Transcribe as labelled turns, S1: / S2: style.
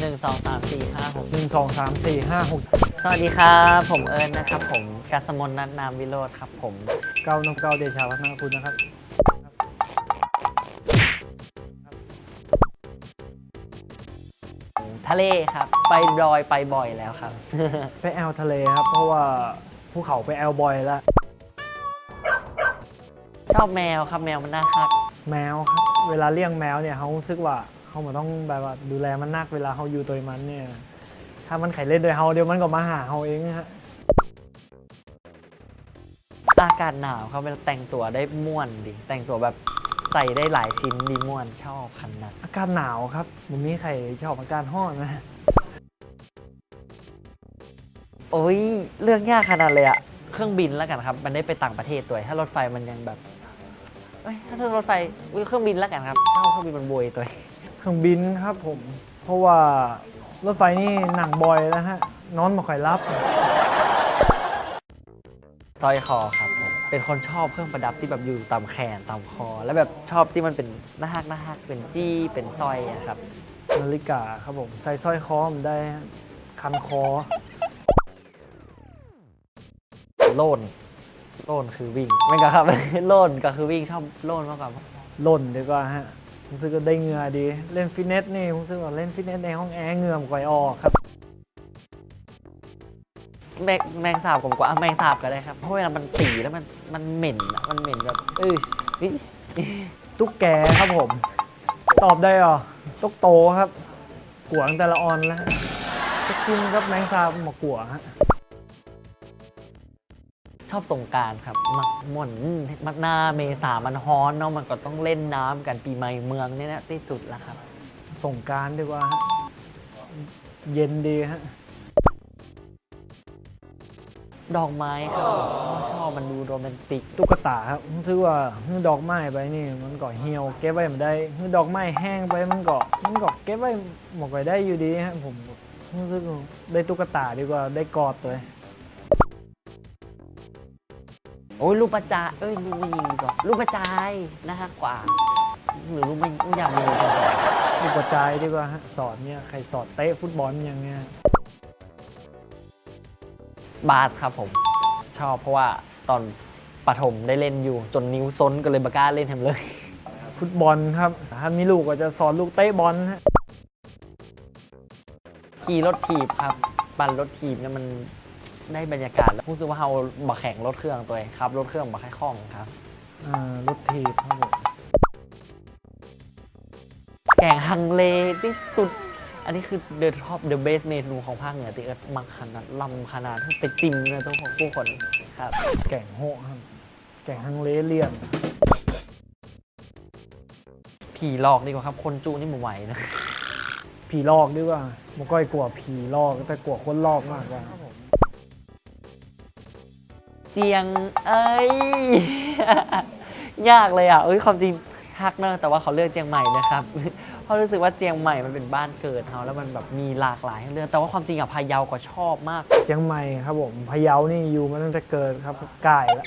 S1: หนึ่งสองสามสี่ห้าหก
S2: หนึ่งสองสามสี่ห้าหก
S1: สวัสดีครับ ผมเอิญนะครับผมกัสมนนัทนามวิโรธครับผม
S2: เก้านกเก้าเดชาวัฒนาคุณนะครับ
S1: ทะเลครับ ไปดอยไปบ่อยแล้วครับ
S2: ไปแอลทะเลครับ เพราะว่าภูเขาไปแอลบ่อยแล้ว
S1: ชอบแมวครับแมวมันน่ารัก
S2: แมวครับ เวลาเลี้ยงแมวเนี่ยเขารู้สึกว่า เขามาต้องแบบว่าดูแลมันนักเวลาเขาอยู่ตัวมันเนี่ย ถ้ามันไข่เล่นโดยเฮาเดี๋ยวมันก็มาหาเฮาเองฮะ
S1: อากาศหนาวครับเวลาแต่งตัวได้ม่วนดี แต่งตัวแบบใส่ได้หลายชิ้นดีม่วนชอบคันนัด
S2: อากาศหนาวครับมันมีใครชอบอากาศห้อนนะ
S1: โอ้ยเรื่องยากขนาดเลยอะเครื่องบินแล้วกันครับ มันได้ไปต่างประเทศตัวถ้ารถไฟมันยังแบบเอ้ยถ้ารถไฟอุ๊ยเครื่องบินแล้วกันครับเช่าเครื่องบินมันบวยตัว
S2: เครื่องบินครับผม เพราะว่ารถไฟนี่หนังบ่อยแล้วฮะ นอนมาค่อยรับ
S1: สร้อยคอครับผม เป็นคนชอบเครื่องประดับที่แบบอยู่ตามแขนตามคอ แล้วแบบชอบที่มันเป็นหน้าฮักหน้าฮักเป็นจี้เป็นสร้อยอะครับ
S2: นาฬิกาครับผม ใส่สร้อยคอมันได้ฮะคันคอ
S1: โล่นโล่นคือวิ่ง ไม่ก็ครับ โล่นก็คือวิ่งชอบโล่นมากกว่า
S2: หล่นดีกว่าฮะ รู้สึกว่าได้เหงื่อดี เล่นฟิตเนสนี่รู้สึกว่าเล่นฟิตเนสในห้องแอร์เหงื่อมนก่อยออกครับ
S1: แมงแมงสาบผมกว่าอะแมงสาบก็ได้ครับเพราะเวลามันตีแล้วมันมันเหม็นอะมันเหม็นแบบเอ้ยอิ๊ย
S2: ตุ๊กแกครับผม ตอบได้เหรอตุ๊กโตครับ กวางแต่ละออนแล้วจะกินกับแมงสาบหมากกัวฮะ
S1: ชอบสงกรารครับ มักม่วนมักหน้าเมษามันฮ้อนเนาะมันก็ต้องเล่นน้ำกันปีใหม่เมืองเนี่ยนะที่สุดแล้วครับ
S2: ส่งกรารดีกว่าฮะเย็นดีฮะ
S1: ดอกไม้ครับผมชอบมันดูโรแมนติก
S2: ตุ๊กตาครับรู้สึกว่าฮื้อดอกไม้ไปนี่ มันก็เหี่ยวเก็บไว้ไม่ได้ฮื้อดอกไม้แห้งไปมันก็มันก็เก็บไว้หมกไว้ได้อยู่ดีฮะผมรู้สึกว่าได้ตุ๊กตาดีกว่าได้กอดเล
S1: โอ้ยลูกประจายเอ้ยลูกไม่ยิงดีกว่าลูกประจายนะฮะกว่า หรือลูกไม่ไม่อยากมีเลย
S2: ลูกกระจายดีกว่าฮะสอนเนี่ยใครสอนเตะฟุตบอลอย่างเงี้ย
S1: บาสครับผม ชอบเพราะว่าตอนปฐมได้เล่นอยู่ จนนิ้วซนก็เลยบากล้าเล่นแทมเลย
S2: ฟุตบอลครับถ้ามีลูกก็จะสอนลูกเตะบอลฮะ
S1: ขี่รถถีบครับปั่นรถถีบเนี่ยมัน ได้บรรยากาศแล้วรู้สึกว่าเราบักแข่งรถเครื่องตัวเองครับรถเครื่องบักค่อยคล่องครับ
S2: อ่ารถทีบครับผม
S1: แกงฮังเลที่สุด อันนี้คือเดอะท็อปเดอะเบสเมนูของภาคเหนือที่เอิร์ธมักขนาดลำขนาดไปจิ้มเลยทุกคนผู้คนครับ
S2: แก่งโหครับแก่งฮังเลเลียน
S1: ผีหลอกดีกว่าครับ คนจูนี่หมูไหวนะ
S2: ผีลอกดีกว่ามันก้อยกลัวผีลอกแต่กลัวคนลอกมากกว่า
S1: เจียง เอ้ย ยากเลยอะเอ้ยความจริงฮักเนอะแต่ว่าเขาเลือกเจียงใหม่นะครับ เพราะรู้สึกว่าเจียงใหม่มันเป็นบ้านเกิดเขาแล้วมันแบบมีหลากหลายให้เลือก แต่ว่าความจริงอะพะเยาก็ชอบมาก
S2: เชียงใหม่ครับผมพะเยานี่อยู่มาตั้งแต่เกิดครับใกล้แล้ว